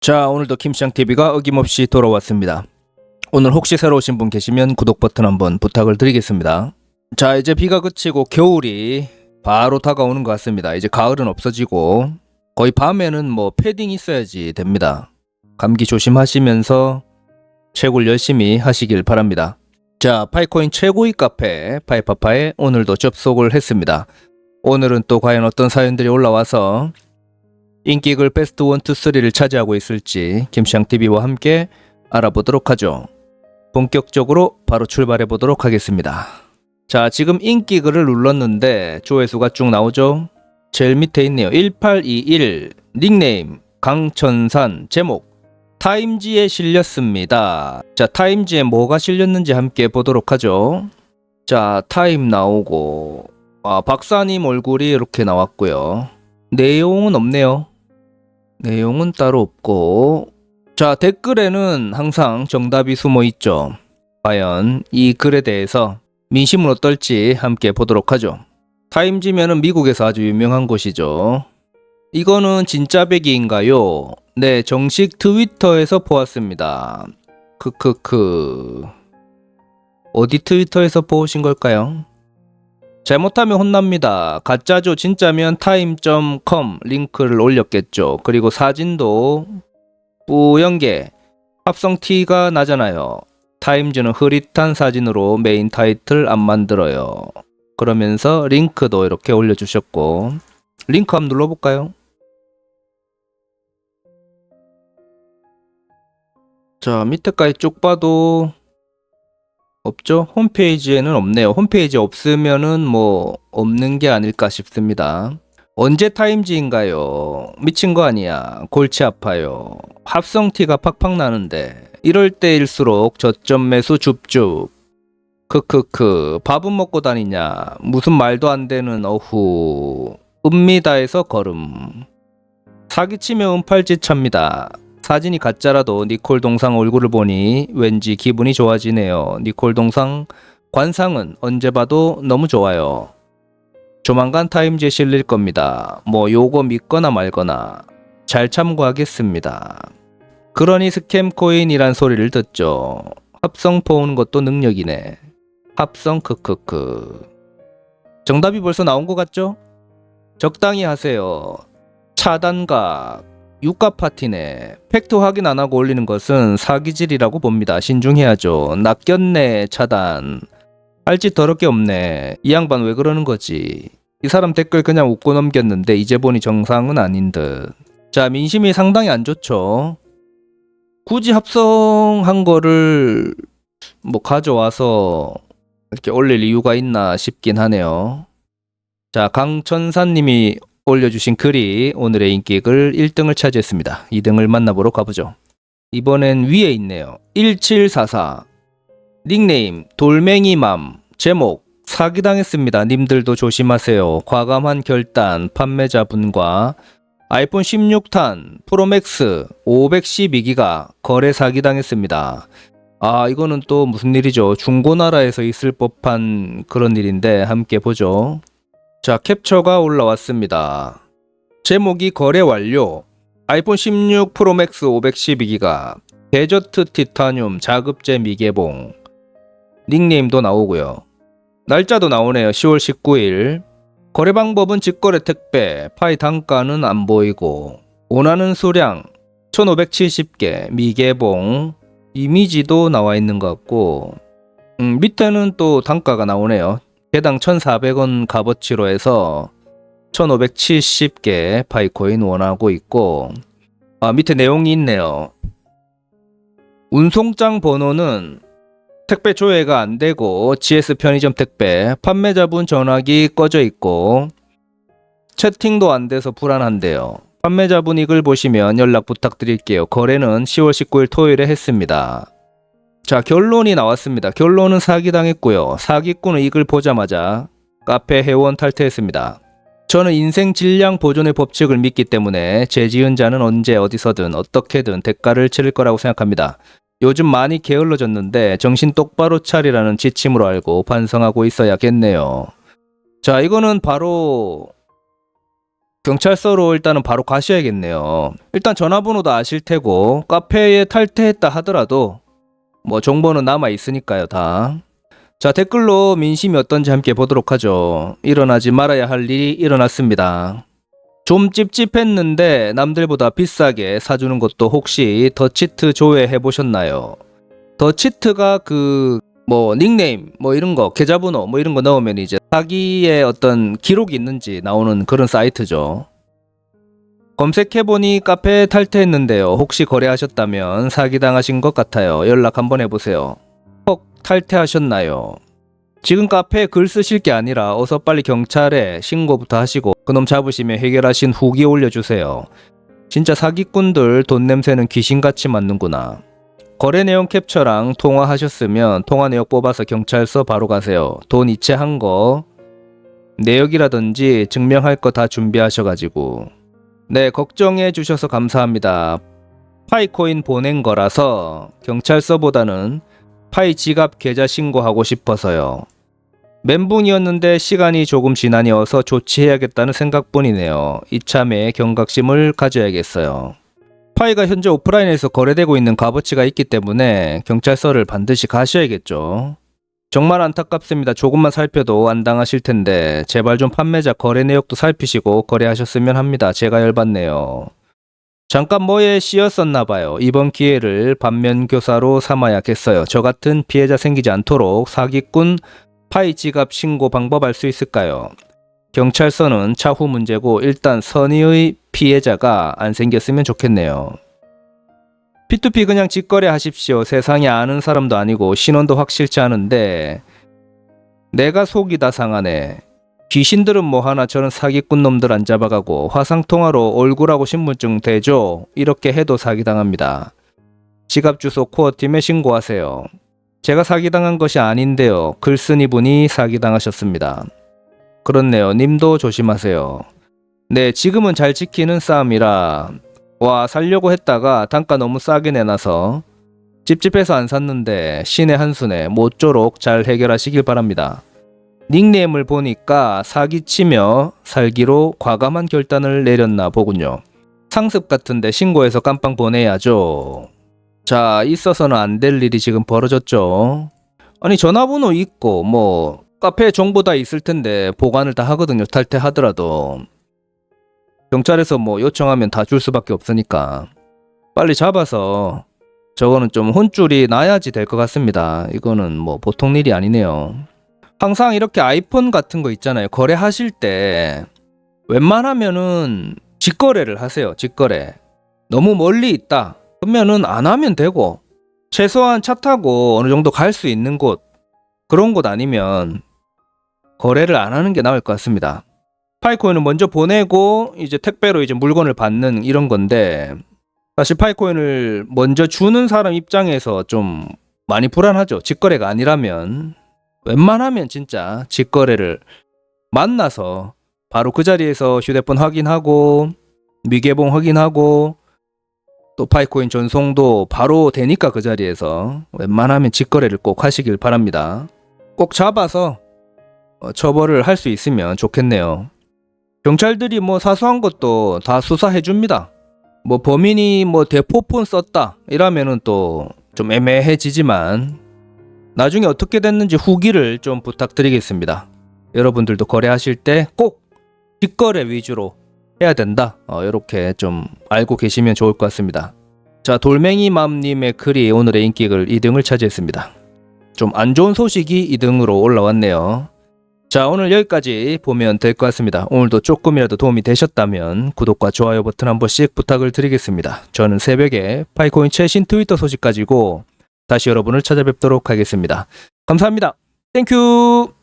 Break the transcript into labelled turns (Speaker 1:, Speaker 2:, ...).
Speaker 1: 자, 오늘도 김시장TV가 어김없이 돌아왔습니다. 오늘 혹시 새로 오신 분 계시면 구독 버튼 한번 부탁을 드리겠습니다. 자, 이제 비가 그치고 겨울이 바로 다가오는 것 같습니다. 이제 가을은 없어지고 거의 밤에는 뭐 패딩 있어야지 됩니다. 감기 조심하시면서 채굴 열심히 하시길 바랍니다. 자, 파이코인 최고의 카페 파이파파에 오늘도 접속을 했습니다. 오늘은 또 과연 어떤 사연들이 올라와서 인기글 베스트 1, 2, 3를 차지하고 있을지 김시장TV와 함께 알아보도록 하죠. 본격적으로 바로 출발해 보도록 하겠습니다. 자, 지금 인기글을 눌렀는데 조회수가 쭉 나오죠? 제일 밑에 있네요. 1821 닉네임 강천산 제목 타임지에 실렸습니다. 자, 타임지에 뭐가 실렸는지 함께 보도록 하죠. 자, 타임 나오고 아, 박사님 얼굴이 이렇게 나왔고요. 내용은 없네요. 내용은 따로 없고 자 댓글에는 항상 정답이 숨어 있죠. 과연 이 글에 대해서 민심은 어떨지 함께 보도록 하죠. 타임지면은 미국에서 아주 유명한 곳이죠. 이거는 진짜 배기인가요? 네, 정식 트위터에서 보았습니다. 크크크. 어디 트위터에서 보신 걸까요? 잘못하면 혼납니다. 가짜죠. 진짜면 타임.com 링크를 올렸겠죠. 그리고 사진도 뿌연게 합성 티가 나잖아요. 타임즈는 흐릿한 사진으로 메인 타이틀 안 만들어요. 그러면서 링크도 이렇게 올려주셨고 링크 한번 눌러볼까요? 자 밑에까지 쭉 봐도 없죠? 홈페이지에는 없네요. 홈페이지 없으면은 뭐 없는 게 아닐까 싶습니다. 언제 타임지인가요? 미친 거 아니야. 골치 아파요. 합성 티가 팍팍 나는데 이럴 때일수록 저점 매수 줍줍. 크크크. 밥은 먹고 다니냐? 무슨 말도 안 되는 어후. 읍미다에서 걸음. 사기치며 은팔찌 찹니다. 사진이 가짜라도 니콜 동상 얼굴을 보니 왠지 기분이 좋아지네요. 니콜 동상 관상은 언제 봐도 너무 좋아요. 조만간 타임즈에 실릴 겁니다. 뭐 요거 믿거나 말거나 잘 참고하겠습니다. 그러니 스캠 코인이란 소리를 듣죠. 합성 포오는 것도 능력이네. 합성 크크크. 정답이 벌써 나온 것 같죠? 적당히 하세요. 차단각. 유가 파티네. 팩트 확인 안 하고 올리는 것은 사기질이라고 봅니다. 신중해야죠. 낚였네, 차단. 할 짓 더럽게 없네. 이 양반 왜 그러는 거지? 이 사람 댓글 그냥 웃고 넘겼는데 이제 보니 정상은 아닌 듯. 자, 민심이 상당히 안 좋죠. 굳이 합성한 거를 뭐 가져와서 이렇게 올릴 이유가 있나 싶긴 하네요. 자, 강천사님이 올려주신 글이 오늘의 인기글 1등을 차지했습니다. 2등을 만나보러 가보죠. 이번엔 위에 있네요. 1744 닉네임 돌멩이맘 제목 사기당했습니다. 님들도 조심하세요. 과감한 결단 판매자분과 아이폰 16탄 프로맥스 512기가 거래 사기당했습니다. 아 이거는 또 무슨 일이죠? 중고나라에서 있을 법한 그런 일인데 함께 보죠. 자, 캡처가 올라왔습니다. 제목이 거래 완료. 아이폰 16 프로맥스 512기가 데저트 티타늄 자급제 미개봉. 닉네임도 나오고요. 날짜도 나오네요. 10월 19일. 거래 방법은 직거래 택배, 파이 단가는 안 보이고 원하는 수량 1570개 미개봉 이미지도 나와 있는 것 같고 음, 밑에는 또 단가가 나오네요. 개당 1,400원 값어치로 해서 1,570개 파이코인 원하고 있고 아 밑에 내용이 있네요. 운송장 번호는 택배 조회가 안 되고 GS 편의점 택배 판매자분 전화기 꺼져 있고 채팅도 안 돼서 불안한데요. 판매자분 이글 보시면 연락 부탁드릴게요. 거래는 10월 19일 토요일에 했습니다. 자, 결론이 나왔습니다. 결론은 사기당했고요. 사기꾼은 이글 보자마자 카페 회원 탈퇴했습니다. 저는 인생 질량 보존의 법칙을 믿기 때문에 죄지은 자는 언제 어디서든 어떻게든 대가를 치를 거라고 생각합니다. 요즘 많이 게을러졌는데 정신 똑바로 차리라는 지침으로 알고 반성하고 있어야겠네요. 자, 이거는 바로 경찰서로 일단은 바로 가셔야겠네요. 일단 전화번호도 아실 테고 카페에 탈퇴했다 하더라도 뭐 정보는 남아 있으니까요, 다. 자, 댓글로 민심이 어떤지 함께 보도록 하죠. 일어나지 말아야 할 일이 일어났습니다. 좀 찝찝했는데 남들보다 비싸게 사주는 것도 혹시 더치트 조회해 보셨나요? 더치트가 그 뭐 닉네임 뭐 이런 거 계좌번호 뭐 이런 거 넣으면 이제 사기의 어떤 기록이 있는지 나오는 그런 사이트죠. 검색해보니 카페 탈퇴했는데요. 혹시 거래하셨다면 사기당하신 것 같아요. 연락 한번 해보세요. 혹 탈퇴하셨나요? 지금 카페에 글 쓰실 게 아니라 어서 빨리 경찰에 신고부터 하시고 그놈 잡으시면 해결하신 후기 올려주세요. 진짜 사기꾼들 돈 냄새는 귀신같이 맡는구나. 거래 내용 캡처랑 통화하셨으면 통화 내역 뽑아서 경찰서 바로 가세요. 돈 이체한 거 내역이라든지 증명할 거 다 준비하셔가지고 네 걱정해 주셔서 감사합니다. 파이코인 보낸 거라서 경찰서보다는 파이 지갑 계좌 신고하고 싶어서요. 멘붕이었는데 시간이 조금 지나니 어서 조치해야겠다는 생각뿐이네요. 이참에 경각심을 가져야겠어요. 파이가 현재 오프라인에서 거래되고 있는 값어치가 있기 때문에 경찰서를 반드시 가셔야겠죠. 정말 안타깝습니다. 조금만 살펴도 안 당하실 텐데 제발 좀 판매자 거래 내역도 살피시고 거래하셨으면 합니다. 제가 열받네요. 잠깐 뭐에 씌었었나 봐요. 이번 기회를 반면 교사로 삼아야겠어요. 저 같은 피해자 생기지 않도록 사기꾼 파이 지갑 신고 방법 알 수 있을까요? 경찰서는 차후 문제고 일단 선의의 피해자가 안 생겼으면 좋겠네요. P2P 그냥 직거래 하십시오. 세상에 아는 사람도 아니고 신원도 확실치 않은데 내가 속이 다 상하네. 귀신들은 뭐 하나 저런 사기꾼 놈들 안 잡아가고 화상통화로 얼굴하고 신분증 대줘 이렇게 해도 사기당합니다. 지갑 주소 코어팀에 신고하세요. 제가 사기당한 것이 아닌데요. 글 쓴 이분이 사기당하셨습니다. 그렇네요. 님도 조심하세요. 네, 지금은 잘 지키는 싸움이라 와 살려고 했다가 단가 너무 싸게 내놔서 찝찝해서 안 샀는데 신의 한순에 모쪼록 잘 해결하시길 바랍니다. 닉네임을 보니까 사기치며 살기로 과감한 결단을 내렸나 보군요. 상습 같은데 신고해서 깜빵 보내야죠. 자, 있어서는 안 될 일이 지금 벌어졌죠. 아니 전화번호 있고 뭐 카페 정보 다 있을 텐데 보관을 다 하거든요. 탈퇴하더라도 경찰에서 뭐 요청하면 다 줄 수밖에 없으니까 빨리 잡아서 저거는 좀 혼줄이 나야지 될 것 같습니다. 이거는 뭐 보통 일이 아니네요. 항상 이렇게 아이폰 같은 거 있잖아요. 거래하실 때 웬만하면은 직거래를 하세요. 직거래. 너무 멀리 있다. 그러면은 안 하면 되고 최소한 차 타고 어느 정도 갈 수 있는 곳 그런 곳 아니면 거래를 안 하는 게 나을 것 같습니다. 파이코인은 먼저 보내고 이제 택배로 이제 물건을 받는 이런 건데 사실 파이코인을 먼저 주는 사람 입장에서 좀 많이 불안하죠. 직거래가 아니라면 웬만하면 진짜 직거래를 만나서 바로 그 자리에서 휴대폰 확인하고 미개봉 확인하고 또 파이코인 전송도 바로 되니까 그 자리에서 웬만하면 직거래를 꼭 하시길 바랍니다. 꼭 잡아서 어, 처벌을 할 수 있으면 좋겠네요. 경찰들이 뭐 사소한 것도 다 수사해 줍니다. 뭐 범인이 뭐 대포폰 썼다 이러면은 또 좀 애매해지지만 나중에 어떻게 됐는지 후기를 좀 부탁드리겠습니다. 여러분들도 거래하실 때 꼭 직거래 위주로 해야 된다. 어, 이렇게 좀 알고 계시면 좋을 것 같습니다. 자, 돌멩이맘님의 글이 오늘의 인기글 2등을 차지했습니다. 좀 안 좋은 소식이 2등으로 올라왔네요. 자, 오늘 여기까지 보면 될 것 같습니다. 오늘도 조금이라도 도움이 되셨다면 구독과 좋아요 버튼 한 번씩 부탁을 드리겠습니다. 저는 새벽에 파이코인 최신 트위터 소식 가지고 다시 여러분을 찾아뵙도록 하겠습니다. 감사합니다. 땡큐!